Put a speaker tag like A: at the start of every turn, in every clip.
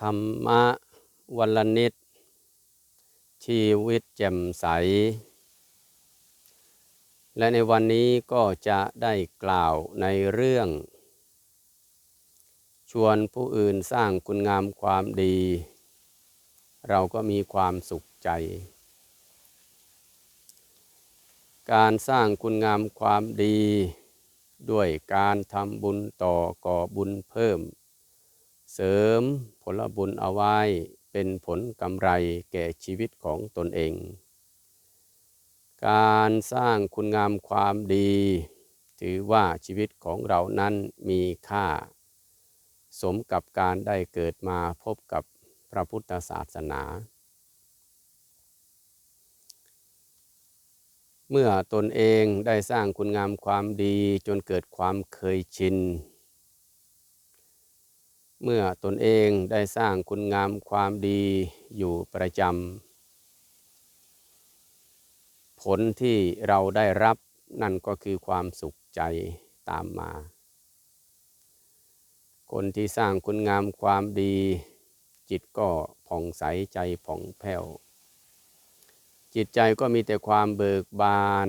A: ธรรมะวันละนิด ชีวิตแจ่มใส และในวันนี้ก็จะได้กล่าวในเรื่อง ชวนผู้อื่นสร้างคุณงามความดี เราก็มีความสุขใจ การสร้างคุณงามความดี ด้วยการทำบุญต่อก่อบุญเพิ่ม เสริมผลบุญเอาไว้เป็นผลกำไรแก่ชีวิตของตนเอง การสร้างคุณงามความดี ถือว่าชีวิตของเรานั้นมีค่า สมกับการได้เกิดมาพบกับพระพุทธศาสนา เมื่อตนเองได้สร้างคุณงามความดีจนเกิดความเคยชิน เมื่อตนเองได้สร้างคุณงามความดีอยู่ประจำผลที่เราได้รับนั่นก็คือความสุขใจตามมา คนที่สร้างคุณงามความดี จิตก็ผ่องใสใจผ่องแผ้ว จิตใจก็มีแต่ความเบิกบาน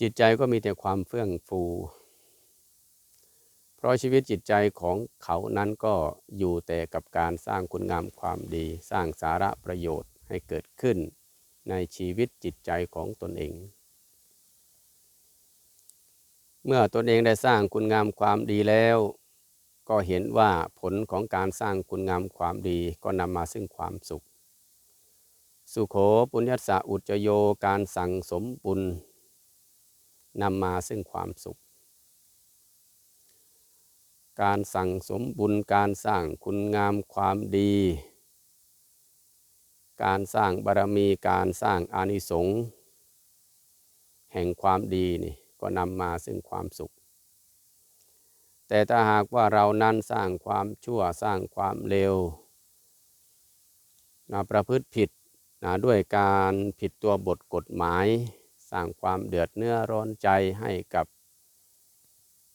A: จิตใจก็มีแต่ความเฟื่องฟู เพราะชีวิตจิตใจของเขานั้นก็อยู่แต่กับการสร้างคุณงามความดี สร้างสาระประโยชน์ให้เกิดขึ้น ในชีวิตจิตใจของตนเอง เมื่อตนเองได้สร้างคุณงามความดีแล้ว ก็เห็นว่าผลของการสร้างคุณงามความดีก็นำมาซึ่งความสุข สุโขปุญญสะอุจโยการสั่งสมบุญนำมาซึ่งความสุข การสั่งสมบุญการสร้างคุณงามความดี การสร้างบารมีการสร้างอานิสงส์แห่งความดีนี่ก็นำมาซึ่งความสุข แต่ถ้าหากว่าเรานั้นสร้างความชั่วสร้างความเลวนะประพฤติผิดนะด้วยการผิดตัวบทกฎหมาย สร้างความเดือดเนื้อร้อนใจให้กับ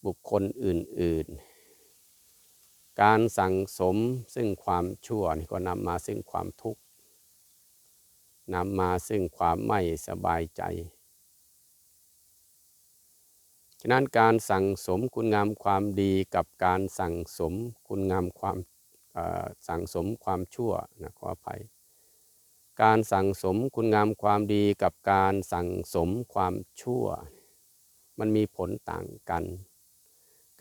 A: บุคคลอื่น ๆ การสั่งสมซึ่งความชั่วนี่ก็นำมาซึ่งความทุกข์นำมาซึ่งความไม่สบายใจ ฉะนั้นการสั่งสมคุณงามความดีกับการสั่งสมคุณงามความสั่งสมความชั่วนะขออภัย การสั่งสมคุณงามความดีกับการสั่งสมความชั่ว มันมีผลต่างกัน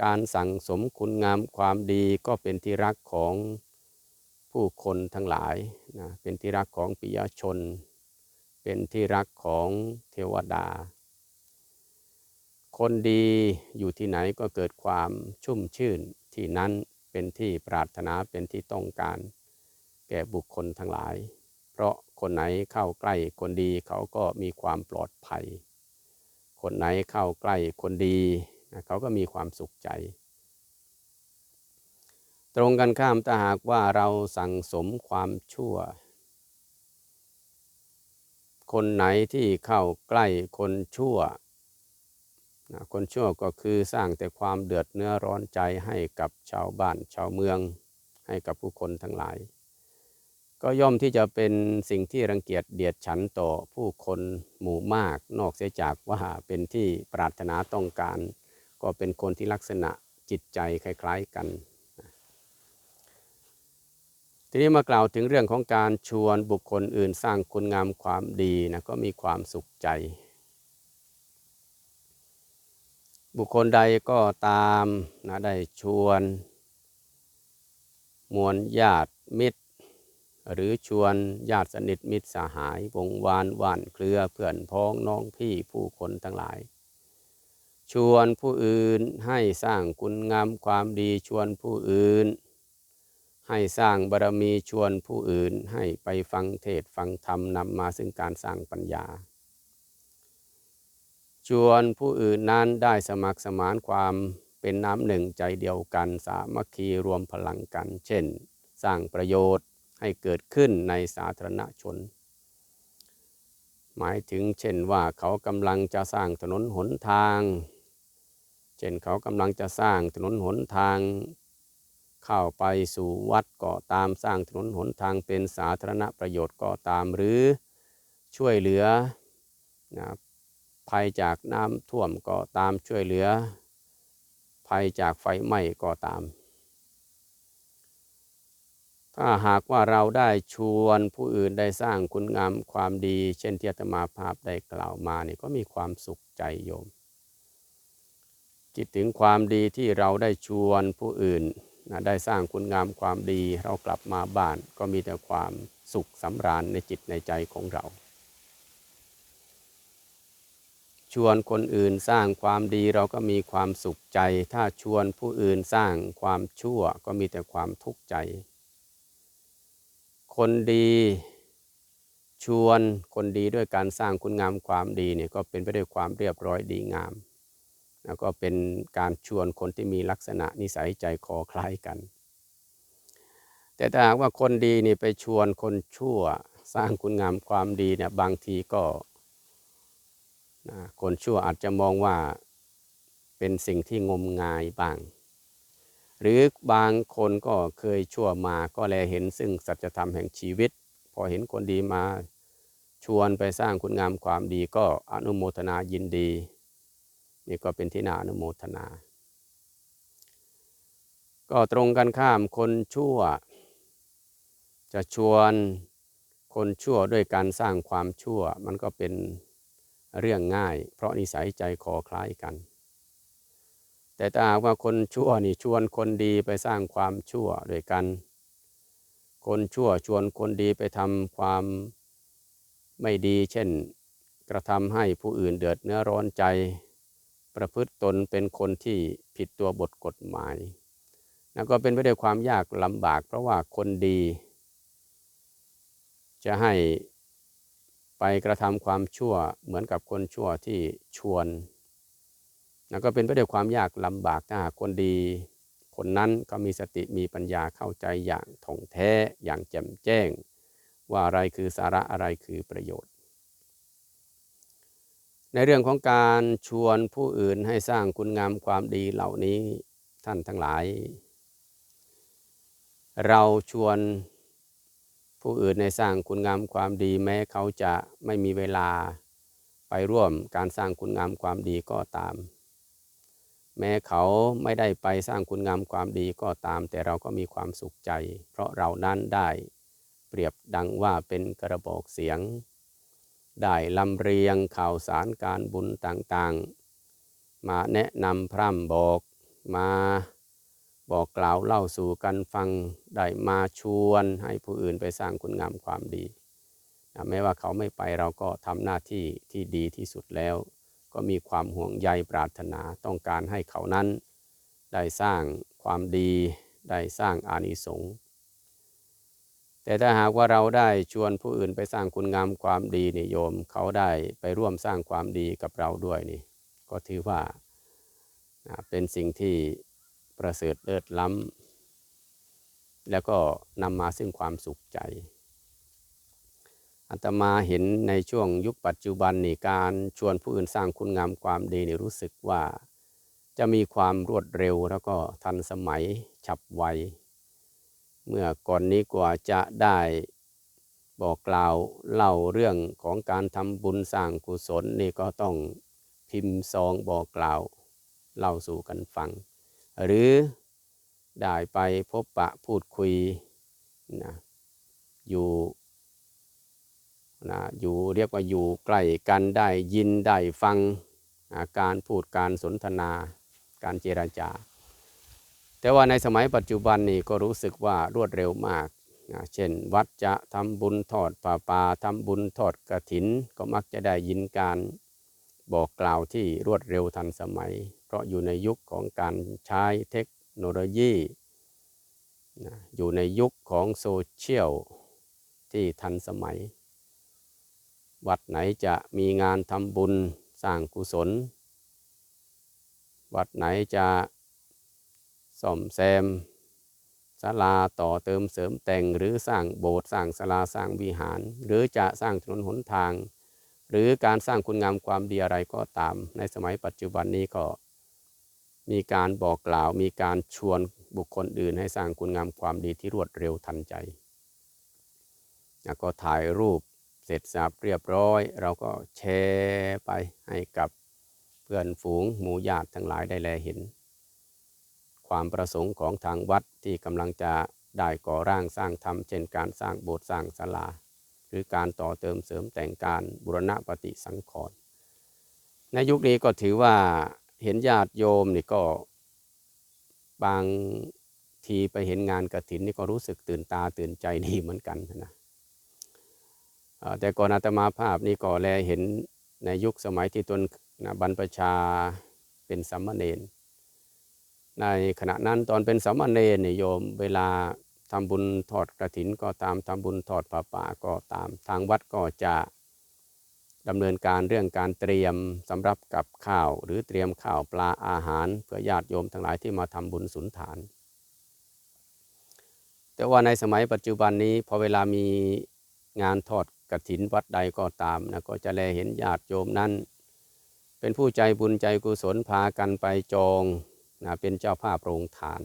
A: การสั่งสมคุณงามความดีก็เป็นที่รักของผู้คนทั้งหลายนะเป็นที่รักของปิยชน เป็นที่รักของเทวดา คนดีอยู่ที่ไหนก็เกิดความชุ่มชื่นที่นั้นเป็นที่ปรารถนาเป็นที่ต้องการ แก่บุคคลทั้งหลาย เพราะคนไหนเข้าใกล้คนดีเขาก็มีความปลอดภัย คนไหนเข้าใกล้คนดี เขาก็มีความสุขใจ ตรงกันข้ามถ้าหากว่าเราสั่งสมความชั่ว คนไหนที่เข้าใกล้คนชั่ว คนชั่วก็คือสร้างแต่ความเดือดเนื้อร้อนใจให้กับชาวบ้านชาวเมือง ให้กับผู้คนทั้งหลาย ก็ย่อมที่จะเป็นสิ่งที่รังเกียจเดียดฉันต่อผู้คนหมู่มากนอกเสียจากว่าเป็นที่ปรารถนาต้องการ ก็เป็นคนที่ลักษณะจิตใจคล้าย ๆกัน ทีนี้มากล่าวถึงเรื่องของการชวนบุคคลอื่นสร้างคุณงามความดีนะก็มีความสุขใจ บุคคลใดก็ตามนะได้ชวน มวลญาติมิตร หรือชวนญาติสนิทมิตรสหายวงวานว่านเครือเพื่อนพ้องน้องพี่ผู้คนทั้งหลาย ชวนผู้อื่นให้สร้างคุณงามความดีชวนผู้อื่น ให้สร้างบารมีชวนผู้อื่น ให้ไปฟังเทศฟังธรรมนำมาซึ่งการสร้างปัญญา ชวนผู้อื่นนั้นได้สมัครสมานความเป็นน้ำหนึ่งใจเดียวกันสามัคคีรวมพลังกัน เช่น สร้างประโยชน์ให้เกิดขึ้นในสาธารณชน หมายถึงเช่นว่าเขากำลังจะสร้างถนนหนทาง ช่นช่นเขากำลังจะสร้างถนนหนทางเข้าไปสู่วัดก็ตามสร้างถนนหนทางเป็นสาธารณประโยชน์ก็ตามหรือช่วยเหลือนะภัยจากน้ำท่วมก็ตามช่วยเหลือ ภัยจากไฟไหม้ก็ตาม ถ้าหากว่าเราได้ชวนผู้อื่นได้สร้างคุณงามความดี เช่นที่อาตมาภาพได้กล่าวมานี่ก็มีความสุขใจโยม คิดถึงความดีที่เราได้ชวนผู้อื่นนะได้สร้างคุณงามความดีเรากลับมาบ้านก็มีแต่ความสุขสำราญในจิตในใจของเรา ชวนคนอื่นสร้างความดีเราก็มีความสุขใจ ถ้าชวนผู้อื่นสร้างความชั่วก็มีแต่ความทุกข์ใจ คนดีชวนคนดีด้วยการสร้างคุณงามความดีเนี่ยก็เป็นไปด้วยความเรียบร้อยดีงาม แล้วก็เป็นการชวนคนที่มีลักษณะนิสัยใจคอคล้ายกัน แต่ถ้าหากว่าคนดีนี่ไปชวนคนชั่วสร้างคุณงามความดีเนี่ยบางทีก็นะคนชั่วอาจจะมองว่าเป็นสิ่งที่งมงายบ้าง หรือบางคนก็เคยชั่วมาก็แลเห็นซึ่งสัจธรรมแห่งชีวิต พอเห็นคนดีมาชวนไปสร้างคุณงามความดีก็อนุโมทนายินดี นี่ก็เป็นที่นาอนุโมทนา ก็ตรงกันข้ามคนชั่ว จะชวนคนชั่วด้วยการสร้างความชั่ว มันก็เป็นเรื่องง่าย เพราะนิสัยใจคอคล้ายกัน แต่ถ้าหากว่าคนชั่วนี่ชวนคนดีไปสร้างความชั่วด้วยกัน คนชั่วชวนคนดีไปทำความไม่ดี เช่น กระทำให้ผู้อื่นเดือดเนื้อร้อนใจ ประพฤติตนเป็นคนที่ผิดตัวบทกฎหมายแล้วก็เป็นไปด้วยความยากลำบาก เพราะว่าคนดี จะให้ไปกระทำความชั่วเหมือนกับคนชั่วที่ชวนแล้วก็เป็นไปด้วยความยากลำบากถ้าหากคนดี คนนั้นก็มีสติมีปัญญาเข้าใจอย่างถ่องแท้อย่างแจ่มแจ้ง ว่าอะไรคือสาระอะไรคือประโยชน์ ในเรื่องของการชวนผู้อื่นให้สร้างคุณงามความดีเหล่านี้ท่านทั้งหลาย เราชวนผู้อื่นในสร้างคุณงามความดี แม้เขาจะไม่มีเวลาไปร่วมการสร้างคุณงามความดีก็ตาม แม้เขาไม่ได้ไปสร้างคุณงามความดีก็ตาม แต่เราก็มีความสุขใจ เพราะเรานั้นได้เปรียบดังว่าเป็นกระบอกเสียง ได้ลำเรียงข่าวสารการบุญต่างๆ มาแนะนำพร่ำบอกมาบอกกล่าวเล่าสู่กันฟังได้มาชวนให้ผู้อื่นไปสร้างคุณงามความดีนะแม้ว่าเขาไม่ไปเราก็ทำหน้าที่ที่ดีที่สุดแล้ว ก็มีความห่วงใยปรารถนาต้องการให้เขานั้น ได้สร้างความดี ได้สร้างอานิสงส์ แต่ถ้าหากว่าเราได้ชวนผู้อื่นไปสร้างคุณงามความดีนิโยม เขาได้ไปร่วมสร้างความดีกับเราด้วยนี่ ก็ถือว่าเป็นสิ่งที่ประเสริฐเลิศล้ำแล้วก็นำมาซึ่งความสุขใจอาตมาเห็นในช่วงยุคปัจจุบันนี่การชวนผู้อื่นสร้างคุณงามความดีนี่รู้สึกว่า จะมีความรวดเร็วแล้วก็ทันสมัยฉับไว เมื่อก่อนนี้กว่าจะได้บอกกล่าวเล่าเรื่องของการทำบุญสร้างกุศลนี่ก็ต้องพิมพ์ซองบอกกล่าวเล่าสู่กันฟัง หรือได้ไปพบปะพูดคุยนะอยู่นะอยู่เรียกว่าอยู่ใกล้กันได้ยินได้ฟังการพูดการสนทนาการเจราจา แต่ว่าในสมัยปัจจุบันนี่ก็รู้สึกว่ารวดเร็วมากนะเช่นวัดจะทำบุญทอดป่าป่าทำบุญทอดกระถิน ก็มักจะได้ยินการบอกกล่าวที่รวดเร็วทันสมัย เพราะอยู่ในยุคของการใช้เทคโนโลยีนะอยู่ในยุคของโซเชียลที่ทันสมัย วัดไหนจะมีงานทำบุญสร้างกุศล วัดไหนจะ ซ่อมแซมศาลาต่อเติมเสริมแต่งหรือสร้างโบสถ์สร้างศาลาสร้างวิหาร หรือจะสร้างถนนหนทาง หรือการสร้างคุณงามความดีอะไรก็ตาม ในสมัยปัจจุบันนี้ก็มีการบอกกล่าวมีการชวนบุคคลอื่นให้สร้างคุณงามความดีที่รวดเร็วทันใจ แล้วก็ถ่ายรูปเสร็จสับเรียบร้อย เราก็แชร์ไปให้กับเพื่อนฝูงหมู่ญาติทั้งหลายได้แลเห็น ความประสงค์ของทางวัดที่กำลังจะได้ก่อร่างสร้างทำเช่นการสร้างโบสถ์สร้างศาลา หรือการต่อเติมเสริมแต่งการบุรณะปฏิสังขรณ์ในยุคนี้ก็ถือว่าเห็นญาติโยมนี่ก็บางทีไปเห็นงานกระถินนี่ก็รู้สึกตื่นตาตื่นใจดีเหมือนกันนะแต่ก่อนอาตมาภาพนี่ก็แลเห็นในยุคสมัยที่ตนนะบรรพชาเป็นสัมมาเนน ในขณะนั้นตอนเป็นสัมเนนเนี่ยโยมเวลาทำบุญทอดกระถินก็ตามทำบุญทอดผ้าป่าก็ตามทางวัดก็จะดำเนินการเรื่องการเตรียมสำหรับกับข้าว หรือเตรียมข้าวปลาอาหาร เพื่อญาติโยมทั้งหลายที่มาทำบุญสุนทาน แต่ว่าในสมัยปัจจุบันนี้พอเวลามีงานทอดกระถินวัดใดก็ตามนะก็จะแลเห็นญาติโยมนั้น เป็นผู้ใจบุญใจกุศลพากันไปจอง นะเป็นเจ้าภาพโรงทาน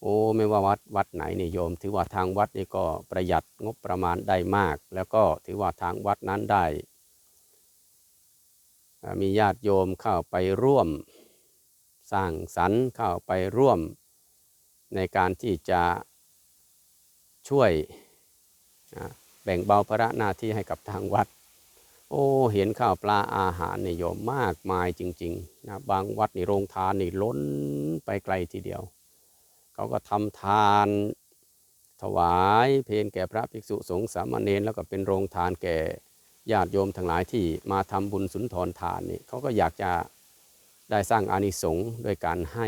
A: โอ้ไม่ว่าวัดวัดไหนนี่โยม ถือว่าทางวัดนี่ก็ประหยัดงบประมาณได้มาก แล้วก็ถือว่าทางวัดนั้นได้ มีญาติโยมเข้าไปร่วมสร้างสรรค์เข้าไปร่วม ในการที่จะช่วยแบ่งเบาภาระหน้าที่ให้กับทางวัด โอ้เห็นข้าวปลาอาหารนี่โยมมากมายจริงๆนะบางวัดนี่โรงทานนี่ล้นไปไกลทีเดียว เขาก็ทำทาน ถวายเพลแก่พระภิกษุสงฆ์สามเณรแล้วก็เป็นโรงทานแก่ญาติโยมทั้งหลายที่มาทำบุญสุนทรทานนี่เขาก็อยากจะได้สร้างอานิสงส์ด้วยการให้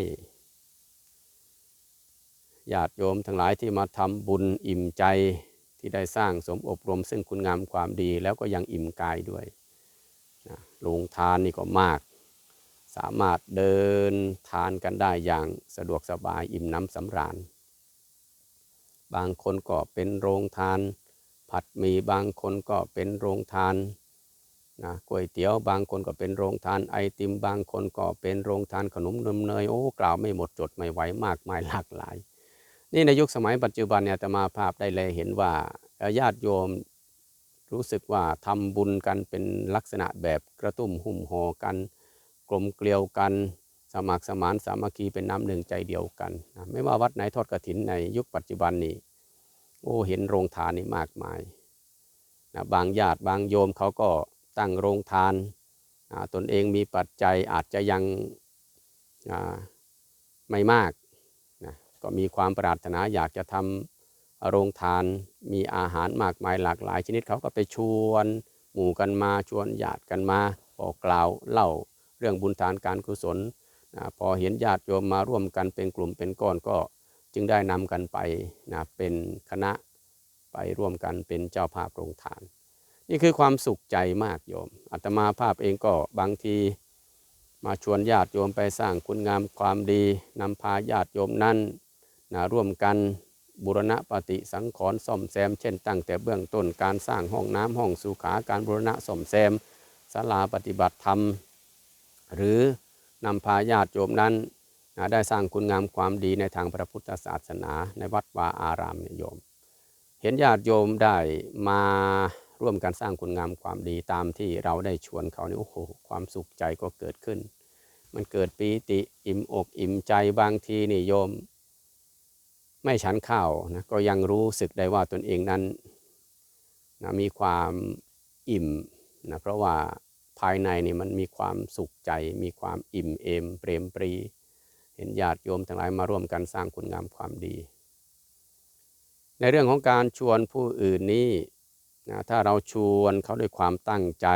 A: ญาติโยมทั้งหลายที่มาทำบุญอิ่มใจ ที่ได้สร้างสมอบรมซึ่งคุณงามความดีแล้วก็ยังอิ่มกายด้วยนะลงทานนี่ก็มาก สามารถเดินทานกันได้อย่างสะดวกสบายอิ่มน้ำสำราญ บางคนก็เป็นโรงทาน ผัดมีบางคนก็เป็นโรงทานนะก๋วยเตี๋ยวบางคนก็เป็นโรงทานไอติม บางคนก็เป็นโรงทานขนมนมเนยโอ้กล่าวไม่หมดจดไม่ไหวมากมายหลากหลาย นี่ในยุคสมัยปัจจุบันเนี่ยจะมาภาพได้เลยเห็นว่าญาติโยมรู้สึกว่าทำบุญกันเป็นลักษณะแบบกระตุ้มหุ่มห่อกัน กลมเกลียวกัน สมัครสมานสามัคคีเป็นน้ำหนึ่งใจเดียวกันนะไม่ว่าวัดไหนทอดกระถินในยุคปัจจุบันนี้ โอ้เห็นโรงทานนี่มากมายนะบางญาติบางโยมเขาก็ตั้งโรงทานนะตนเองมีปัจจัยอาจจะยังไม่มาก ก็มีความปรารถนาอยากจะทำโรงทานมีอาหารมากมายหลากหลายชนิดเขาก็ไปชวนหมู่กันมาชวนญาติกันมาบอกกล่าวเล่าเรื่องบุญทานการกุศลนะพอเห็นญาติโยมมาร่วมกันเป็นกลุ่มเป็นก้อนก็จึงได้นำกันไปนะเป็นคณะไปร่วมกันเป็นเจ้าภาพโรงทาน นี่คือความสุขใจมากโยมอาตมาภาพเองก็บางทีมาชวนญาติโยมไปสร้างคุณงามความดีนำพาญาติโยมนั้น นะร่วมกันบุรณะปฏิสังขรณ์ซ่อมแซม เช่น ตั้งแต่เบื้องต้นการสร้างห้องน้ำห้องสุขาการบุรณะซ่อมแซมศาลาปฏิบัติธรรม หรือนำพาญาติโยมนั้นได้สร้างคุณงามความดีในทางพระพุทธศาสนา ในวัดวาอารามนิยม เห็นญาติโยมได้มาร่วมกันสร้างคุณงามความดีตามที่เราได้ชวนเขานี่โอ้โหความสุขใจก็เกิดขึ้น มันเกิดปีติอิ่มอกอิ่มใจบางทีนี่โยม ไม่ฉันข้าวนะก็ยังรู้สึกได้ว่าตนเองนั้นนะมีความอิ่มนะเพราะว่าภายในนี่มันมีความสุขใจ มีความอิ่มเอมเปรมปรี เห็นญาติโยมทั้งหลายมาร่วมกันสร้างคุณงามความดี ในเรื่องของการชวนผู้อื่นนี้นะถ้าเราชวนเขาด้วยความตั้งใจ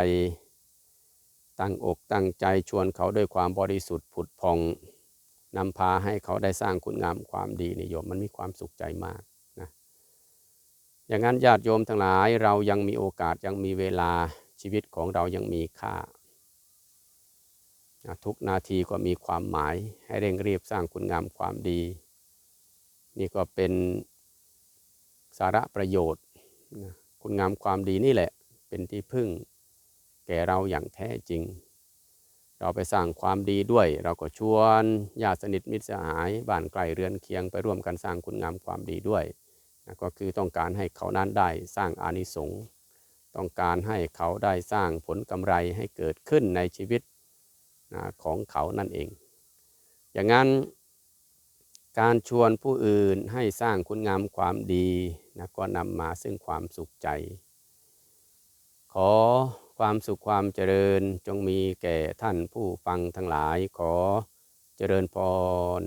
A: ตั้งอกตั้งใจชวนเขาด้วยความบริสุทธิ์ผุดพอง นำพาให้เขาได้สร้างคุณงามความดีนิยมมันมีความสุขใจมากนะอย่างนั้นญาติโยมทั้งหลายเรายังมีโอกาสยังมีเวลาชีวิตของเรายังมีค่า ทุกนาทีก็มีความหมายให้เร่งรีบสร้างคุณงามความดี นี่ก็เป็นสาระประโยชน์คุณงามความดีนี่แหละ เป็นที่พึ่งแก่เราอย่างแท้จริง เราไปสร้างความดีด้วย เราก็ชวนญาติสนิทมิตรสหายบ้านไกลเรือนเคียงไปร่วมกันสร้างคุณงามความดีด้วยนะก็คือต้องการให้เขานั้นได้สร้างอานิสงส์ต้องการให้เขาได้สร้างผลกำไรให้เกิดขึ้นในชีวิตนะของเขานั่นเอง อย่างนั้น การชวนผู้อื่นให้สร้างคุณงามความดีนะก็นำมาซึ่งความสุขใจ ขอ ความสุขความเจริญจงมีแก่ท่านผู้ฟังทั้งหลายขอเจริญพร